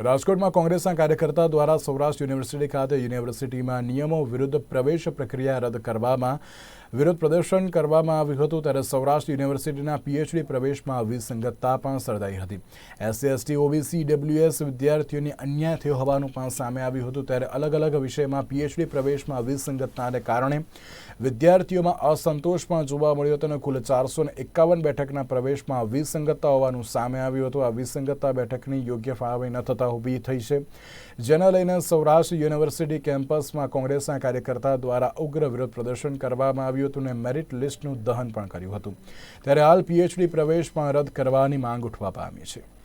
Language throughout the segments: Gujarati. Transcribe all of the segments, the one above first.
રાજકોટમાં કોંગ્રેસના કાર્યકર્તા દ્વારા સૌરાષ્ટ્ર યુનિવર્સિટી ખાતે યુનિવર્સિટીમાં નિયમો વિરુદ્ધ પ્રવેશ પ્રક્રિયા રદ કરવામાં વિરોધ પ્રદર્શન કરવામાં આવ્યું હતું ત્યારે સૌરાષ્ટ્ર યુનિવર્સિટીના પીએચડી પ્રવેશમાં વિસંગતતા પણ સર્જાઈ હતી. એસસી, એસટી, ઓબીસી, ડબલ્યુએસ વિદ્યાર્થીઓને અન્યાય થયો હોવાનું પણ સામે આવ્યું હતું ત્યારે અલગ અલગ વિષયમાં પીએચડી પ્રવેશમાં વિસંગતતાને કારણે વિદ્યાર્થીઓમાં અસંતોષ પણ જોવા મળ્યો હતો અને કુલ ચારસો એકાવન બેઠકના પ્રવેશમાં વિસંગતતા હોવાનું સામે આવ્યું હતું. આ વિસંગતતા બેઠકની યોગ્ય ફાળવણી ન થતાં ઊભી થઈ છે. જેને લઈને સૌરાષ્ટ્ર યુનિવર્સિટી કેમ્પસમાં કોંગ્રેસના કાર્યકર્તા દ્વારા ઉગ્ર વિરોધ પ્રદર્શન કરવામાં આવ્યું હતું અને મેરિટ લિસ્ટનું દહન પણ કર્યું હતું. ત્યારે હાલ પીએચડી પ્રવેશ પણ રદ કરવાની માંગ ઉઠવા પામી છે.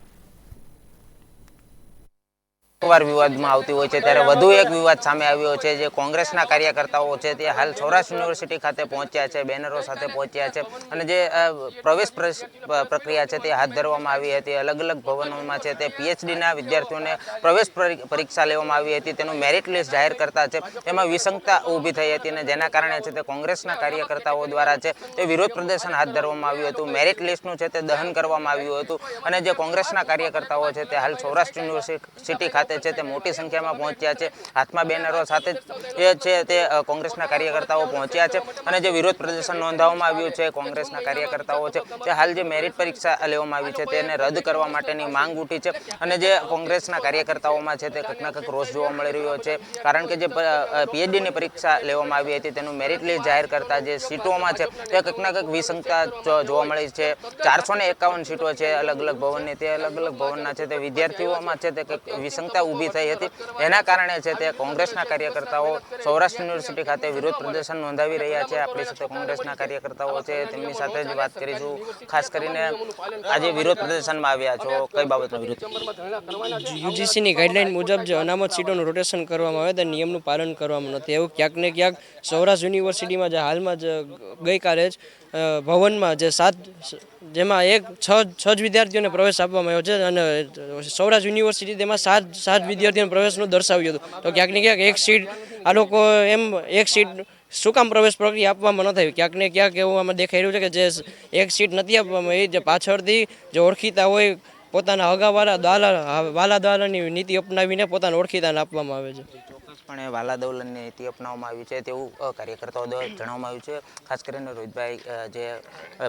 વાર વિવાદમાં આવતી હોય છે, ત્યારે વધુ એક વિવાદ સામે આવ્યો છે, જે કોંગ્રેસના કાર્યકર્તાઓ છે, તે હાલ સૌરાષ્ટ્ર યુનિવર્સિટી ખાતે પહોંચ્યા છે, બેનરો સાથે પહોંચ્યા છે, અને જે પ્રવેશ પ્રક્રિયા છે તે હાથ ધરવામાં આવી હતી. અલગ અલગ ભવનોમાં છે તે પીએચડીના વિદ્યાર્થીઓને પ્રવેશ પરી- પરીક્ષા લેવામાં આવી હતી. તેનું મેરિટ લિસ્ટ જાહેર કરતા છે. તેમાં વિસંગતા ઊભી થઈ હતી અને જેના કારણે છે તે કોંગ્રેસના કાર્યકર્તાઓ દ્વારા છે તે વિરોધ પ્રદર્શન હાથ ધરવામાં આવ્યું હતું. મેરિટ લિસ્ટનું છે તે દહન કરવામાં આવ્યું હતું. અને જે કોંગ્રેસના કાર્યકર્તાઓ છે તે હાલ સૌરાષ્ટ્ર યુનિવર્સિટી ખાતે છે, તે મોટી સંખ્યામાં પહોંચ્યા છે. હાથમાં બેનરો સાથે જે છે, તે કોંગ્રેસના કાર્યકર્તાઓ પહોંચ્યા છે. અને જે વિરોધ પ્રદર્શન નોંધાવવામાં આવ્યું છે, કોંગ્રેસના કાર્યકર્તાઓ છે, તે હાલ જે મેરિટ પરીક્ષા લેવામાં આવી છે, તેને રદ કરવા માટેની માંગ ઉઠી છે. અને જે કોંગ્રેસના કાર્યકર્તાઓમાં છે, તે કંઈક કંઈક રોષ જોવા મળી રહ્યો છે. કારણ કે જે પીએચડીની પરીક્ષા લેવામાં આવી હતી, તેનું મેરિટ લિસ્ટ જાહેર કરતા જે સીટોમાં છે, તે કંઈક ના કંઈક વિસંગતા જોવા મળી છે. ચારસો ને એકાવન સીટો છે અલગ અલગ ભવનની, તે અલગ અલગ ભવનના છે, તે વિદ્યાર્થીઓમાં છે, તે કંઈક વિસંગતા ઊભી થઈ હતી. એના કારણે છે તે કોંગ્રેસના કાર્યકર્તાઓ સૌરાષ્ટ્ર યુનિવર્સિટી ખાતે વિરોધ પ્રદર્શન નોંધાવી રહ્યા છે. આપણી સાથે કોંગ્રેસના કાર્યકર્તાઓ છે. તેમની સાથે જ વાત કરીશું. ખાસ કરીને આજે વિરોધ પ્રદર્શનમાં આવ્યા છો. કઈ બાબતનો વિરોધ? યુજીસીની ગાઈડલાઈન મુજબ જે અનામત સીટોનું રોટેશન કરવામાં આવે તે નિયમનું પાલન કરવામાં નથી. એવું ક્યાંક ને ક્યાંક સૌરાષ્ટ્ર યુનિવર્સિટીમાં જે હાલમાં જ ગઈકાલે જ ભવનમાં જે સાત, જેમાં એક છ છ જ વિદ્યાર્થીઓને પ્રવેશ આપવામાં આવ્યો છે અને સૌરાષ્ટ્ર યુનિવર્સિટી તેમાં સાત સાત વિદ્યાર્થીઓને પ્રવેશનું દર્શાવ્યું હતું. તો ક્યાંક ને ક્યાંક એક સીટ, આ લોકો એમ એક સીટ શું કામ પ્રવેશ પ્રક્રિયા આપવામાં ન થયું ક્યાંક ને ક્યાંક એવું આમાં દેખાઈ રહ્યું છે કે જે એક સીટ નથી આપવામાં એ જે પાછળથી જે ઓળખીતા હોય પોતાના અગાવાળા દાલા, વાલા દાલાની નીતિ અપનાવીને પોતાના ઓળખીતાને આપવામાં આવે છે. ચોક્કસપણે વાલા દૌલતની નીતિ અપનાવવામાં આવી છે તેવું કાર્યકર્તાઓ દ્વારા જણાવવામાં આવ્યું છે. ખાસ કરીને રોહિતભાઈ જે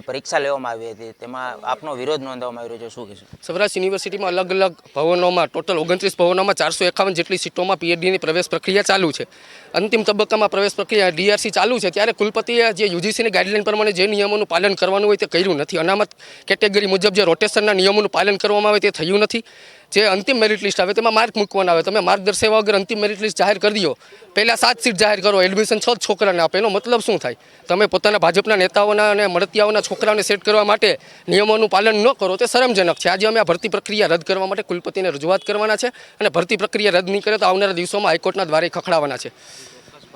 પરીક્ષા લેવામાં આવી હતી, તેમાં આપનો વિરોધ નોંધવામાં આવ્યો છે. શું કહેશો? સૌરાષ્ટ્ર યુનિવર્સિટીમાં અલગ અલગ ભવનોમાં, ટોટલ ઓગણત્રીસ ભવનોમાં ચારસો એકાવન જેટલી સીટોમાં પીએચડીની પ્રવેશ પ્રક્રિયા ચાલુ છે. અંતિમ તબક્કામાં પ્રવેશ પ્રક્રિયા ડીઆરસી ચાલુ છે, ત્યારે કુલપતિએ જે યુજીસીની ગાઈડલાઈન પ્રમાણે જે નિયમોનું પાલન કરવાનું હોય તે કર્યું નથી. અનામત કેટેગરી મુજબ જે રોટેશનના નિયમોનું પાલન કરવામાં આવે તે થયું નથી. જે અંતિમ મેરિટ લિસ્ટ આવે તેમાં માર્ક મૂકવાના આવે. તમે માર્ક દર્શાવ્યા વગર અંતિમ મેરિટ લિસ્ટ જાહેર કરી દો. પહેલાં સાત સીટ જાહેર કરો. એડમિશન છ છોકરાને આપે. એનો મતલબ શું થાય? તમે પોતાના ભાજપના નેતાઓના અને મળતિયાઓના છોકરાઓને સેટ કરવા માટે નિયમોનું પાલન ન કરો તે શરમજનક છે. આજે અમે આ ભરતી પ્રક્રિયા રદ કરવા માટે કુલપતિને રજૂઆત કરવાના છે અને ભરતી પ્રક્રિયા રદ નહીં કરે તો આવનારા દિવસોમાં હાઈકોર્ટના દ્વારે ખખડાવવાના છે.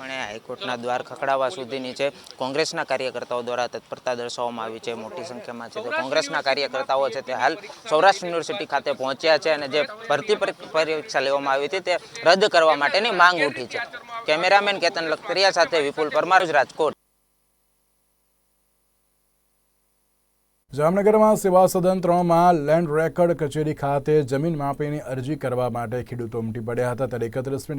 ચોક્કસપણે હાઈકોર્ટના દ્વાર ખખડાવવા સુધીની છે. કોંગ્રેસના કાર્યકર્તાઓ દ્વારા તત્પરતા દર્શાવવામાં આવી છે. મોટી સંખ્યામાં છે કોંગ્રેસના કાર્યકર્તાઓ છે તે હાલ સૌરાષ્ટ્ર યુનિવર્સિટી ખાતે પહોંચ્યા છે અને જે ભરતી પરીક્ષા લેવામાં આવી હતી તે રદ કરવા માટેની માંગ ઉઠી છે. કેમેરામેન કેતન લખતરિયા સાથે વિપુલ પરમાર રાજકોટ. જામનગરમાં સેવા સદન ત્રણમાં લેન્ડ રેકર્ડ કચેરી ખાતે જમીન માપીની અરજી કરવા માટે ખેડૂતો ઉમટી પડ્યા હતા. ત્યારે એકત્રીસમી